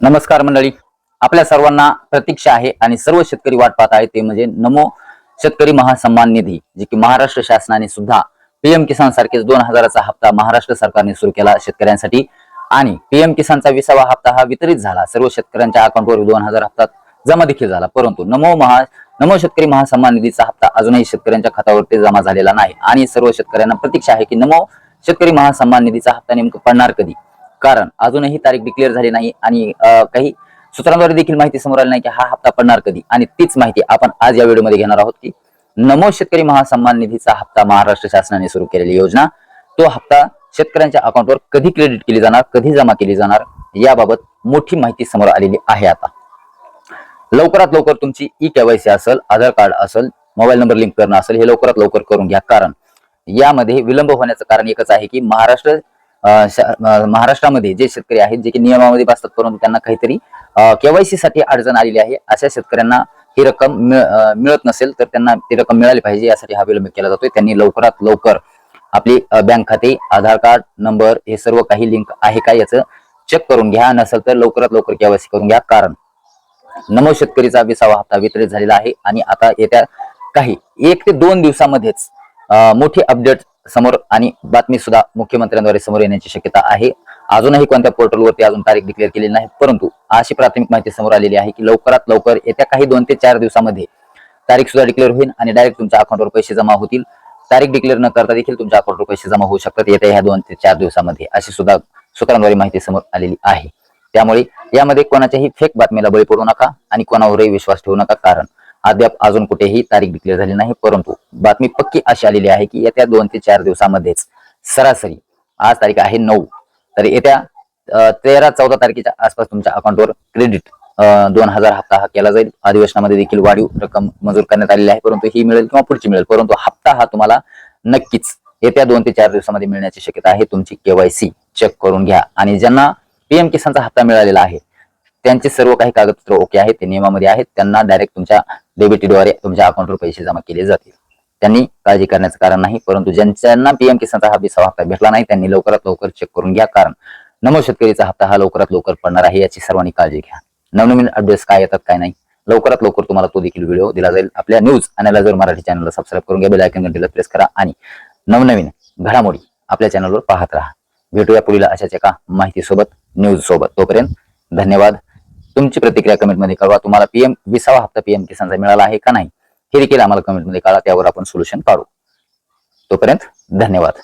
नमस्कार मंडळी. आपल्या सर्वांना प्रतीक्षा आहे आणि सर्व शेतकरी वाट पाहत आहे ते म्हणजे नमो शेतकरी महासन्मान निधी जे की महाराष्ट्र शासनाने सुद्धा पीएम किसान सारखेच दोन हजाराचा हप्ता महाराष्ट्र सरकारने सुरू केला शेतकऱ्यांसाठी. आणि पीएम किसानचा विसावा हप्ता हा वितरित झाला. सर्व शेतकऱ्यांच्या अकाउंटवर दोन हजार हप्ता जमा देखील झाला. परंतु नमो महा नमो शेतकरी महासन्मान निधीचा हप्ता अजूनही शेतकऱ्यांच्या खात्यावरती जमा झालेला नाही. आणि सर्व शेतकऱ्यांना प्रतीक्षा आहे की नमो शेतकरी महासन्मान निधीचा हप्ता नेमकं पडणार कधी? कारण अजूनही तारीख डिक्लेअर झाली नाही आणि काही सूत्रांद्वारे देखील माहिती समोर आली नाही की हा हप्ता पडणार कधी. आणि तीच माहिती आपण आज या व्हिडिओमध्ये घेणार आहोत की नमो शेतकरी महासन्मान निधीचा हप्ता महाराष्ट्र शासनाने सुरू केलेली योजना तो हप्ता शेतकऱ्यांच्या अकाउंटवर कधी क्रेडिट केली जाणार कधी जमा केली जाणार याबाबत मोठी माहिती समोर आलेली आहे आता. लवकरात लवकर तुमची ई केवायसी असेल आधार कार्ड असेल मोबाईल नंबर लिंक करणं असेल हे लवकरात लवकर करून घ्या. कारण यामध्ये विलंब होण्याचं कारण एकच आहे की महाराष्ट्र महाराष्ट्रामध्ये जे शेतकरी आहेत जे की नियमामध्ये बसतात परंतु त्यांना काहीतरी केवायसी साठी अडचण आलेली आहे अशा शेतकऱ्यांना ही रक्कम मिळ- मिळत नसेल तर त्यांना ती रक्कम मिळाली पाहिजे यासाठी हा विलंब केला जातोय. त्यांनी लवकरात लवकर आपली बँक खाते आधार कार्ड नंबर हे सर्व काही लिंक आहे का याचं चेक करून घ्या. नसेल तर लवकरात लवकर केवायसी करून घ्या कारण नमो शेतकरीचा विसावा हप्ता वितरित झालेला आहे. आणि आता येत्या काही एक ते दोन दिवसामध्येच अं, मोठी अपडेट समोर आणि बातमी सुद्धा मुख्यमंत्र्यांद्वारे समोर येण्याची शक्यता आहे. अजूनही कोणत्या पोर्टलवरती अजून तारीख डिक्लेअर केलेली नाही परंतु अशी प्राथमिक माहिती समोर आलेली आहे की लवकरात लवकर येत्या काही दोन ते चार दिवसामध्ये तारीख सुद्धा डिक्लेअर होईल आणि डायरेक्ट तुमच्या अकाउंटवर पैसे जमा होतील. तारीख डिक्लेअर न करता देखील तुमच्या अकाउंटवर पैसे जमा होऊ शकतात येत्या ह्या दोन ते चार दिवसामध्ये अशी सुद्धा सूत्रांद्वारे माहिती समोर आलेली आहे. त्यामुळे यामध्ये कोणाच्याही फेक बातमीला बळी पडू नका आणि कोणावरही विश्वास ठेवू नका कारण अद्याप अजून कुठेही तारीख डिक्लेअर झाली नाही परंतु बातमी पक्की अशी आलेली आहे की येत्या दोन ते चार दिवसामध्येच सरासरी आज तारीख आहे नऊ. तर येत्या तेरा चौदा तारखेच्या आसपास तुमच्या अकाउंटवर क्रेडिट दोन हजार हप्ता हा केला जाईल. अधिवेशनामध्ये देखील वाढीव रक्कम मंजूर करण्यात आलेली आहे परंतु ही मिळेल किंवा पुढची मिळेल परंतु हप्ता हा तुम्हाला नक्कीच येत्या दोन ते चार दिवसामध्ये मिळण्याची शक्यता आहे. तुमची केवायसी चेक करून घ्या. आणि ज्यांना पीएम किसानचा हप्ता मिळालेला आहे त्यांचे सर्व काही कागदपत्र ओके आहेत ते नियमामध्ये आहेत. त्यांना डायरेक्ट तुमच्या डेबिटीद्वारे तुमच्या अकाउंटवर पैसे जमा केले जातील. त्यांनी काळजी करण्याचं कारण नाही परंतु ज्यांच्यांना पीएम किसानचा हा विसावा हप्ता भेटला नाही त्यांनी लवकरात लवकर चेक करून घ्या कारण नमो शेतकरीचा हप्ता हा लवकरात लवकर पडणार आहे याची सर्वांनी काळजी घ्या. नवनवीन अपडेट्स काय येतात काय नाही लवकरात लवकर तुम्हाला तो देखील व्हिडिओ दिला जाईल. आपल्या न्यूज अनालायझर मराठी चॅनलला सबस्क्राईब करून घ्या बेल आयकन घंटीला प्रेस करा आणि नवनवीन घडामोडी आपल्या चॅनलवर पाहत राहा. भेटूया पुढील अशाच एका माहितीसोबत न्यूज सोबत. तोपर्यंत धन्यवाद. तुमची प्रतिक्रिया कमेंटमध्ये कळवा. तुम्हाला पीएम विसावा हप्ता पीएम किसानचा मिळाला आहे का नाही हे देखील आम्हाला कमेंटमध्ये कळा. त्यावर आपण सोल्युशन काढू. तोपर्यंत धन्यवाद.